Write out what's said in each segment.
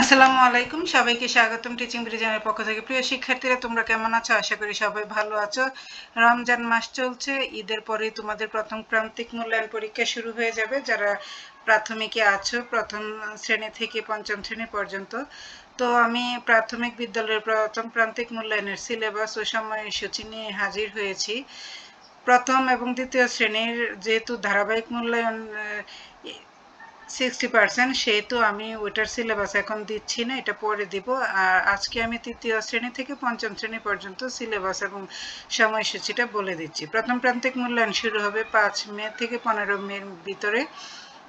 আসসালামু আলাইকুম। সবাইকে স্বাগতম টিচিং ব্রিজনের পক্ষ থেকে। প্রিয় শিক্ষার্থীরা, তোমরা কেমন আছো? আশা করি সবাই ভালো আছো। রমজান মাস চলছে। ঈদের পরেই তোমাদের প্রথম প্রান্তিক মূল্যায়ন পরীক্ষা শুরু হয়ে যাবে। যারা প্রাথমিকে আছো, প্রথম শ্রেণি থেকে পঞ্চম শ্রেণি পর্যন্ত। তো আমি প্রাথমিক বিদ্যালয়ের প্রথম প্রান্তিক মূল্যায়নের সিলেবাস ও সময়সূচি নিয়ে হাজির হয়েছি। প্রথম এবং দ্বিতীয় শ্রেণির যেহেতু ধারাবাহিক মূল্যায়ন সিক্সটি পার্সেন্ট সেহেতু আমি ওইটার সিলেবাস এখন দিচ্ছি না, এটা পরে দিব। আর আজকে আমি তৃতীয় শ্রেণি থেকে পঞ্চম শ্রেণি পর্যন্ত সিলেবাস এবং সময়সূচিটা বলে দিচ্ছি। প্রথম প্রান্তিক মূল্যায়ন শুরু হবে পাঁচ মে থেকে পনেরো মের ভিতরে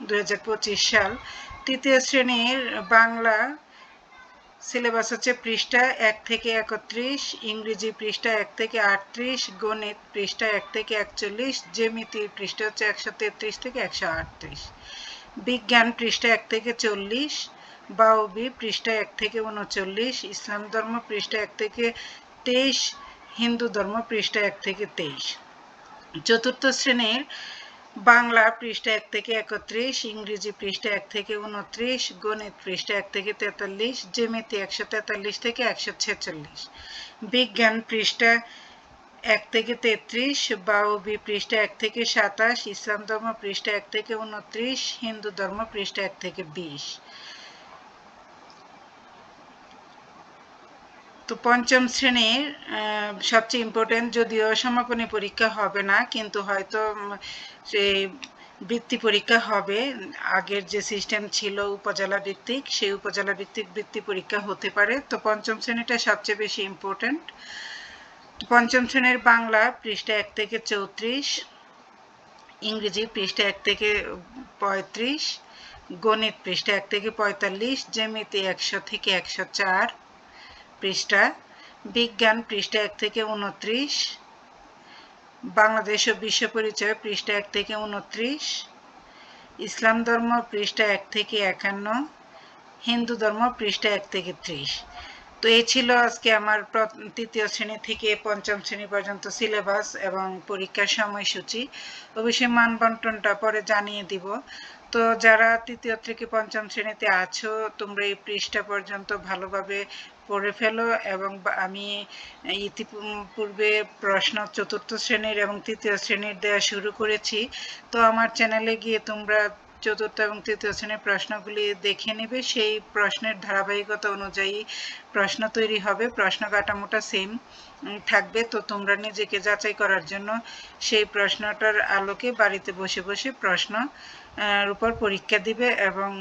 দু হাজার পঁচিশ সাল। তৃতীয় শ্রেণির বাংলা সিলেবাস হচ্ছে পৃষ্ঠা এক থেকে একত্রিশ, ইংরেজি পৃষ্ঠা এক থেকে আটত্রিশ, গণিত পৃষ্ঠা এক থেকে একচল্লিশ জেমিতি পৃষ্ঠা হচ্ছে একশো তেত্রিশ থেকে একশো আটত্রিশ। বিজ্ঞান পৃষ্ঠা এক থেকে চল্লিশ বাউবি পৃষ্ঠা এক থেকে উনচল্লিশ, ইসলাম ধর্ম পৃষ্ঠা এক থেকে তেইশ, হিন্দু ধর্ম পৃষ্ঠা এক থেকে তেইশ। চতুর্থ শ্রেণির বাংলা পৃষ্ঠা এক থেকে একত্রিশ, ইংরেজি পৃষ্ঠা এক থেকে উনত্রিশ, গণিত পৃষ্ঠা এক থেকে তেতাল্লিশ জেমিতি একশো তেতাল্লিশ থেকে একশো ছেচল্লিশ। বিজ্ঞান পৃষ্ঠা এক থেকে তেত্রিশ, বাউবি পৃষ্ঠা এক থেকে সাতাশ, ইসলাম ধর্ম পৃষ্ঠা এক থেকে উনত্রিশ, হিন্দু ধর্ম পৃষ্ঠা এক থেকে বিশ। তো পঞ্চম শ্রেণির সবচেয়ে ইম্পর্টেন্ট যদিও সমাপনী পরীক্ষা হবে না, কিন্তু হয়তো সেই বৃত্তি পরীক্ষা হবে। আগের যে সিস্টেম ছিল উপজেলা ভিত্তিক, সেই উপজেলা ভিত্তিক বৃত্তি পরীক্ষা হতে পারে। তো পঞ্চম শ্রেণীটা সবচেয়ে বেশি ইম্পর্টেন্ট পঞ্চম শ্রেণির বাংলা, পৃষ্ঠা এক থেকে চৌত্রিশ। ইংরেজি, পৃষ্ঠা এক থেকে পঁয়ত্রিশ। গণিত, পৃষ্ঠা এক থেকে পঁয়তাল্লিশ। জেমিতি একশো থেকে একশো চার পৃষ্ঠা। বিজ্ঞান, পৃষ্ঠা এক থেকে উনত্রিশ। বাংলাদেশ ও বিশ্ব পরিচয়, পৃষ্ঠা এক থেকে উনত্রিশ। ইসলাম ধর্ম, পৃষ্ঠা এক থেকে একান্ন। হিন্দু ধর্ম, পৃষ্ঠা এক থেকে ত্রিশ। তো এই ছিল আজকে আমার তৃতীয় শ্রেণি থেকে পঞ্চম শ্রেণি পর্যন্ত সিলেবাস এবং পরীক্ষার সময়সূচি। অবশ্যই মান বন্টনটা পরে জানিয়ে দিব। তো যারা তৃতীয় থেকে পঞ্চম শ্রেণীতে আছো, তোমরা এই পৃষ্ঠা পর্যন্ত ভালোভাবে পড়ে ফেলো এবং আমি ইতিপূর্বে প্রশ্ন চতুর্থ শ্রেণির এবং তৃতীয় শ্রেণির দেওয়া শুরু করেছি। তো আমার চ্যানেলে গিয়ে তোমরা চতুর্থ এবং তৃতীয় শ্রেণির প্রশ্নগুলি দেখে নেবে। সেই প্রশ্নের ধারাবাহিকতা অনুযায়ী প্রশ্ন তৈরি হবে। প্রশ্ন কাঠামোটা সেম থাকবে। তো তোমরা নিজেকে যাচাই করার জন্য সেই প্রশ্নটার আলোকে বাড়িতে বসে বসে প্রশ্ন উপর পরীক্ষা দিবে এবং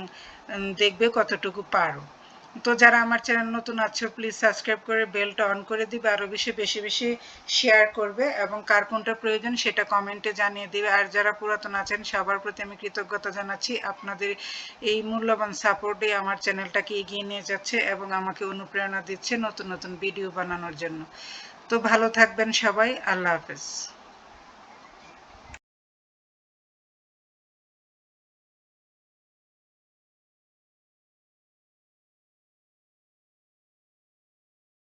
দেখবে কতটুকু পারো। তো যারা আমার চ্যানেল নতুন আছো প্লিজ সাবস্ক্রাইব করে বেলটা অন করে দিবে আরও বেশি বেশি বেশি শেয়ার করবে এবং কার কোনটা প্রয়োজন সেটা কমেন্টে জানিয়ে দিবে। আর যারা পুরাতন আছেন, সবার প্রতি আমি কৃতজ্ঞতা জানাচ্ছি। আপনাদের এই মূল্যবান সাপোর্টে আমার চ্যানেলটাকে এগিয়ে নিয়ে যাচ্ছে এবং আমাকে অনুপ্রেরণা দিচ্ছে নতুন নতুন ভিডিও বানানোর জন্য। তো ভালো থাকবেন সবাই। আল্লাহ হাফেজ।